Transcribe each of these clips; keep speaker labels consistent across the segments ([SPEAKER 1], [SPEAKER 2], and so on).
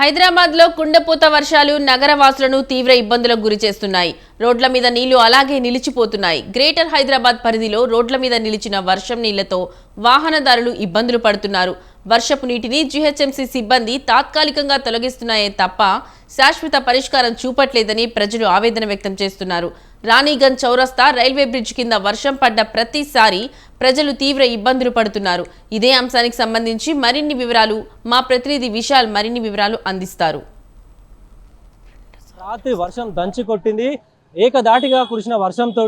[SPEAKER 1] హైదరాబాద్లో కుండపోత వర్షాలు నగరవాసులను తీవ్ర ఇబ్బందులకు గురి చేస్తున్నాయి. రోడ్ల మీద నీళ్ళు అలాగే నిలిచిపోతున్నాయి. గ్రేటర్ హైదరాబాద్ పరిధిలో రోడ్ల మీద నిలిచిన వర్షం నీళ్ళతో వాహనదారులు ఇబ్బందులు పడుతున్నారు. వర్షపు నీటిని జీహెచ్ఎంసీ సిబ్బంది తాత్కాలికంగా తొలగిస్తున్నాయే తప్ప శాశ్వత పరిష్కారం చూపట్లేదని ప్రజలు ఆవేదన వ్యక్తం చేస్తున్నారు. రాణిగంజ్ చౌరస్తా రైల్వే బ్రిడ్జ్ కింద వర్షం పడ్డ ప్రతిసారి ప్రజలు తీవ్ర ఇబ్బందులు పడుతున్నారు. ఇదే అంశానికి సంబంధించి మరిన్ని వివరాలు మా ప్రతినిధి విశాల్ మరిన్ని వివరాలు అందిస్తారు.
[SPEAKER 2] రాత్రి వర్షం దంచి కొట్టింది. ఏకదాటిగా కురిసిన వర్షంతో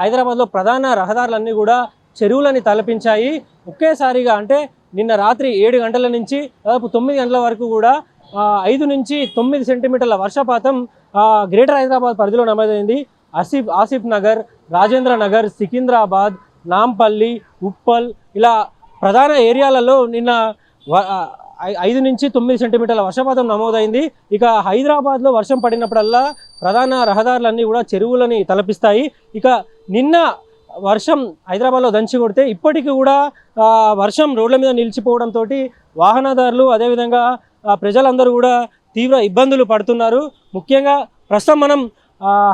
[SPEAKER 2] హైదరాబాద్లో ప్రధాన రహదారులన్నీ కూడా చెరువులని తలపించాయి. ఒకేసారిగా అంటే నిన్న రాత్రి ఏడు గంటల నుంచి దాదాపు తొమ్మిది గంటల వరకు కూడా ఐదు నుంచి తొమ్మిది సెంటీమీటర్ల వర్షపాతం గ్రేటర్ హైదరాబాద్ పరిధిలో నమోదైంది. ఆసిఫ్ ఆసిఫ్ నగర్ రాజేంద్ర నగర్ సికింద్రాబాద్ నాంపల్లి ఉప్పల్ ఇలా ప్రధాన ఏరియాలలో నిన్న వ- ఐ- ఐదు నుంచి తొమ్మిది సెంటీమీటర్ల వర్షపాతం నమోదైంది. ఇక హైదరాబాద్లో వర్షం పడినప్పుడల్లా ప్రధాన రహదారులన్నీ కూడా చెరువులని తలపిస్తాయి. ఇక నిన్న వర్షం హైదరాబాద్లో దంచి కొడితే ఇప్పటికీ కూడా వర్షం రోడ్ల మీద నిలిచిపోవడంతో వాహనదారులు అదేవిధంగా ప్రజలందరూ కూడా తీవ్ర ఇబ్బందులు పడుతున్నారు. ముఖ్యంగా ప్రస్తుతం మనం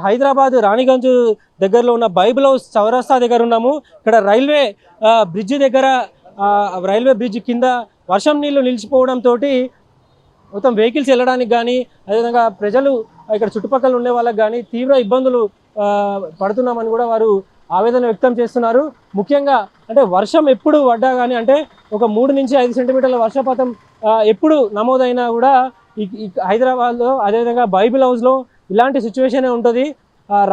[SPEAKER 2] హైదరాబాద్ రాణిగంజ్ దగ్గరలో ఉన్న బైబుల్ హౌస్ చౌరస్తా దగ్గర ఉన్నాము. ఇక్కడ రైల్వే బ్రిడ్జ్ బ్రిడ్జి దగ్గర రైల్వే బ్రిడ్జ్ కింద వర్షం నీళ్ళు నిలిచిపోవడంతో మొత్తం వెహికల్స్ వెళ్ళడానికి కానీ అదేవిధంగా ప్రజలు ఇక్కడ చుట్టుపక్కల ఉండే వాళ్ళకి కానీ తీవ్ర ఇబ్బందులు పడుతున్నామని కూడా వారు ఆవేదన వ్యక్తం చేస్తున్నారు. ముఖ్యంగా అంటే వర్షం ఎప్పుడు పడ్డా కానీ అంటే ఒక మూడు నుంచి ఐదు సెంటీమీటర్ల వర్షపాతం ఎప్పుడు నమోదైనా కూడా హైదరాబాద్లో అదేవిధంగా బైబిల్ హౌస్లో ఇలాంటి సిచ్యువేషనే ఉంటుంది.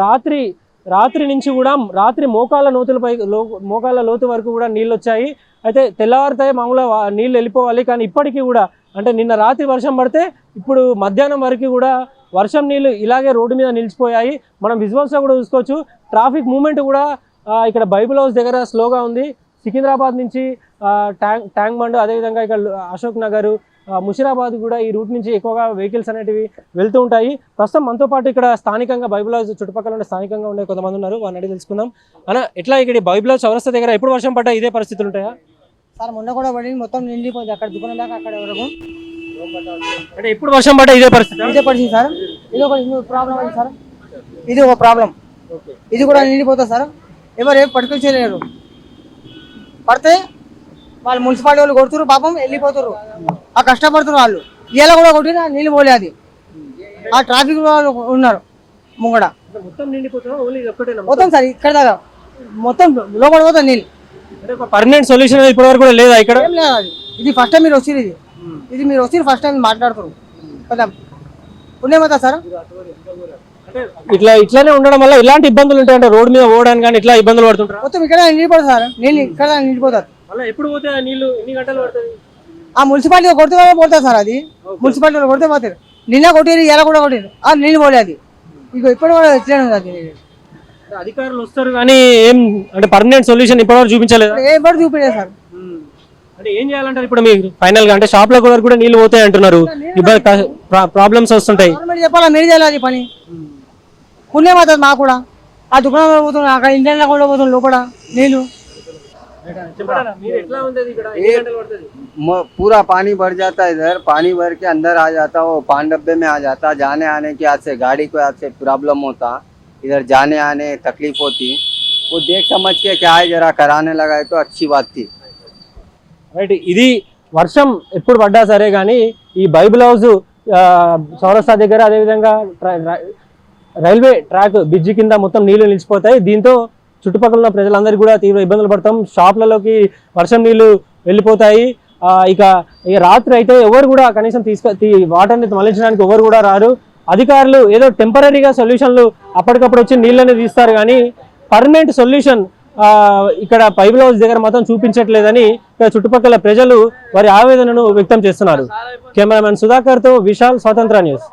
[SPEAKER 2] రాత్రి రాత్రి నుంచి కూడా రాత్రి మోకాళ్ళ లోతులపై లో మోకాళ్ళ లోతు వరకు కూడా నీళ్ళు వచ్చాయి అయితే తెల్లవారితే మామూలుగా నీళ్ళు వెళ్ళిపోవాలి. కానీ ఇప్పటికీ కూడా అంటే నిన్న రాత్రి వర్షం పడితే ఇప్పుడు మధ్యాహ్నం వరకు కూడా వర్షం నీళ్ళు ఇలాగే రోడ్డు మీద నిలిచిపోయాయి. మనం విజువల్స్లో కూడా చూసుకోవచ్చు. ట్రాఫిక్ మూమెంట్ కూడా ఇక్కడ బైబుల్ హౌస్ దగ్గర స్లోగా ఉంది. సికింద్రాబాద్ నుంచి ట్యాంక్ ట్యాంక్ బండ్ అదేవిధంగా ఇక్కడ అశోక్ నగర్ ముషిరాబాద్ కూడా ఈ రూట్ నుంచి ఎక్కువగా వెహికల్స్ అనేటివి వెళ్తూ ఉంటాయి. ప్రస్తుతం మనతో పాటు ఇక్కడ స్థానికంగా బైబుల్ హౌస్ చుట్టుపక్కల ఉండే స్థానికంగా ఉండే కొంతమంది ఉన్నారు. వారిని అడిగి తెలుసుకుందాం. అన్న ఎట్లా ఇక్కడ బైబుల్ హౌస్ చౌరస్తా దగ్గర ఎప్పుడు వర్షం పడ్డా ఇదే పరిస్థితులు ఉంటాయా?
[SPEAKER 3] సార్ మొన్న కూడా పడింది. మొత్తం నిండిపోయింది. అక్కడ దుకాణం దాకా అక్కడ వరకు
[SPEAKER 2] అంటే ఎప్పుడు వర్షం పడ్డా ఇదే పరిస్థితి?
[SPEAKER 3] ఇదే పడింది సార్. ఇది ఒక ప్రాబ్లం అయింది సార్. ఇది ఒక ప్రాబ్లం ఇది కూడా నిండిపోతుంది సార్. ఎవరు ఏం పట్టుకొచ్చేయలేరు. పడితే వాళ్ళు మున్సిపాలిటీ వాళ్ళు కొడుతున్నారు పాపం వెళ్ళిపోతారు. ఆ కష్టపడుతున్నారు వాళ్ళు. ఇలా కూడా కొట్టినా నీళ్ళు పోలే అది. ఆ ట్రాఫిక్ వాళ్ళు ఉన్నారు ముంగడ.
[SPEAKER 2] మొత్తం
[SPEAKER 3] సార్ ఇక్కడ దాకా. మొత్తం లోపల పోతుంది నీళ్ళు.
[SPEAKER 2] పర్మనెంట్ సొల్యూషన్ ఇప్పటి వరకు కూడా లేదా ఇక్కడ?
[SPEAKER 3] ఇది ఫస్ట్ టైం మీరు వచ్చింది ఇది. ఇది మీరు వచ్చి ఫస్ట్ టైం మాట్లాడుతున్నారు కదా పుణ్యమతా సార్?
[SPEAKER 2] ఇట్లా ఇట్లానే ఉండడం వల్ల ఇలాంటి ఇబ్బందులు ఉంటాయి అంటే రోడ్ మీద పోవడానికి కానీ ఇట్లా ఇబ్బందులు పడుతుంటారు?
[SPEAKER 3] మొత్తం ఇక్కడ నిండిపోతుంది సార్. నీళ్ళు ఇక్కడ నిండిపోతారు
[SPEAKER 2] మళ్ళీ ఎప్పుడు పోతే ఆ నీళ్ళు ఎన్ని గంటలు పడుతుంది
[SPEAKER 3] ఆ మున్సిపాలిటీ కొడితే కూడా పోతుంది సార్ అది. మున్సిపాలిటీ కొడితే పోతారు నిన్న కొట్టిరు ఎలా కూడా కొట్టిరు ఆ నీళ్ళు పోలే అది. ఇక ఇప్పుడు కూడా ఇట్లనే ఉంది అది.
[SPEAKER 2] అధికారులు వస్తారు కానీ ఏం అంటే పర్మనెంట్ సొల్యూషన్ ఇప్పటివరకు చూపించలేదు?
[SPEAKER 3] ఏ బడి చూపించలేదు సార్.
[SPEAKER 2] అంటే ఏం చేయాలంటారు ఇప్పుడు మీకు ఫైనల్ గా అంటే షాప్ లో కూడా కూడా నీళ్లు పోతాయి అంటున్నారు ఇబ్బంది ప్రాబ్లమ్స్ వస్తుంటాయి
[SPEAKER 3] గవర్నమెంట్ చెప్పాలా మీరు చేయాలి అది పని పుణ్యం అవుతుంది మాకు కూడా ఆ దుకాణంలో పోతుంది అక్కడ ఇండియన్లో కూడా పోతుంది లోపల నీళ్ళు
[SPEAKER 4] म- पूरा पानी भर जाता है इधर पानी भर के अंदर आ जाता वो पान डब्बे में आ जाता जाने आने के हाथ से गाड़ी को हाथ से प्रॉब्लम होता इधर जाने आने तकलीफ होती वो देख समझ के क्या है जरा कराने लगा है तो अच्छी बात थी
[SPEAKER 2] రైట్ ఇది వర్షం ఎప్పుడు పడ్డా సరే కానీ ఈ బైబిల్ హౌస్ ఆ, చౌరస్తా దగ్గర అదేవిధంగా రైల్వే ట్రాక్ బ్రిడ్జి కింద మొత్తం నీళ్ళు నిలిచిపోతాయి. దీంతో చుట్టుపక్కల ఉన్న ప్రజలందరికీ కూడా తీవ్ర ఇబ్బందులు పడతాం. షాప్లలోకి వర్షం నీళ్ళు వెళ్ళిపోతాయి. ఇక ఇక రాత్రి అయితే ఎవరు కూడా కనీసం తీసుక వాటర్ని మళ్ళించడానికి ఎవరు కూడా రారు. అధికారులు ఏదో టెంపరీగా సొల్యూషన్లు అప్పటికప్పుడు వచ్చి నీళ్ళని తీస్తారు కానీ పర్మనెంట్ సొల్యూషన్ ఇక్కడ పైబుల్ హౌస్ దగ్గర మాత్రం చూపించట్లేదని ఇక్కడ చుట్టుపక్కల ప్రజలు వారి ఆవేదనను వ్యక్తం చేస్తున్నారు. కెమెరామెన్ సుధాకర్తో విశాల్ స్వాతంత్ర న్యూస్.